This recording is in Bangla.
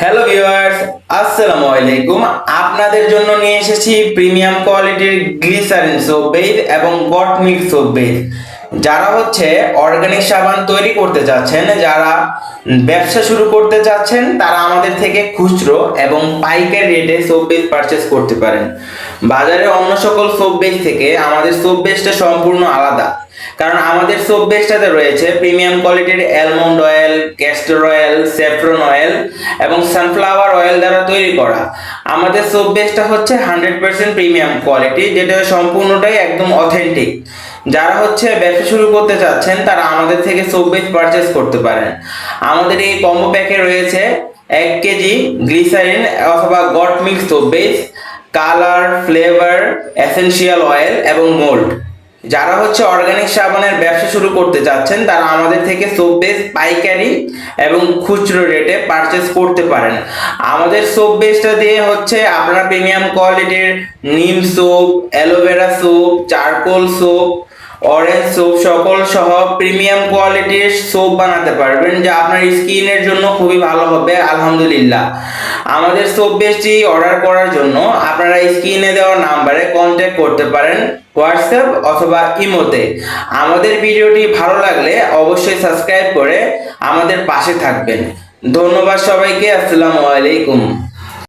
হ্যালো ভিউয়ার্স আসসালামু আলাইকুম আপনাদের জন্য নিয়ে এসেছি প্রিমিয়াম কোয়ালিটির গ্লিসারিন সোপ বেস এবং গট মিল্ক সোপ বেস যারা হচ্ছে অর্গানিক সাবান তৈরি করতে চাচ্ছেন যারা ব্যবসা শুরু করতে চাচ্ছেন তারা আমাদের থেকে খুচরো এবং পাইকারি রেটে সোপ বেস পারচেস করতে পারেন। বাজারে অন্য সকল সোপ বেস থেকে আমাদের সোপ বেসটা সম্পূর্ণ আলাদা। কারণ আমাদের সোপ বেসটাতে রয়েছে প্রিমিয়াম কোয়ালিটির almond oil castor oil saffron oil এবং সানফ্লাওয়ার অয়েল দ্বারা তৈরি করা। আমাদের বেসটা হচ্ছে হান্ড্রেড পার্সেন্ট প্রিমিয়াম কোয়ালিটি যেটা সম্পূর্ণটাই একদম অথেন্টিক যারা হচ্ছে ব্যবসা শুরু করতে চাচ্ছেন, তারা আমাদের থেকে বেস পারচেস করতে পারেন। আমাদের এই কম্বো প্যাকে রয়েছে এক কেজি গ্লিসারিন অথবা goat mix base colour flavour essential oil এবং মোল্ড যারা হচ্ছে অর্গানিক সাবানের ব্যবসা শুরু করতে চাচ্ছেন, তারা আমাদের থেকে সোপ বেস পাইকারি এবং খুচরো রেটে পারচেস করতে পারেন। আমাদের সোপ বেসটা দিয়ে হচ্ছে আপনারা প্রিমিয়াম কোয়ালিটির neem soap aloe vera soap charcoal soap orange soap সকল সহ প্রিমিয়াম কোয়ালিটির সোপ বানাতে পারবেন, যা আপনার স্কিনের জন্য খুবই ভালো হবে, আলহামদুলিল্লাহ। আমাদের সোপ বেসটি অর্ডার করার জন্য আপনারা স্ক্রিনে দেওয়া নাম্বারে কন্ট্যাক্ট করতে পারেন হোয়াটসঅ্যাপ অথবা ইমোতে আমাদের ভিডিওটি ভালো লাগলে অবশ্যই সাবস্ক্রাইব করে আমাদের পাশে থাকবেন। ধন্যবাদ সবাইকে, আসসালামু আলাইকুম।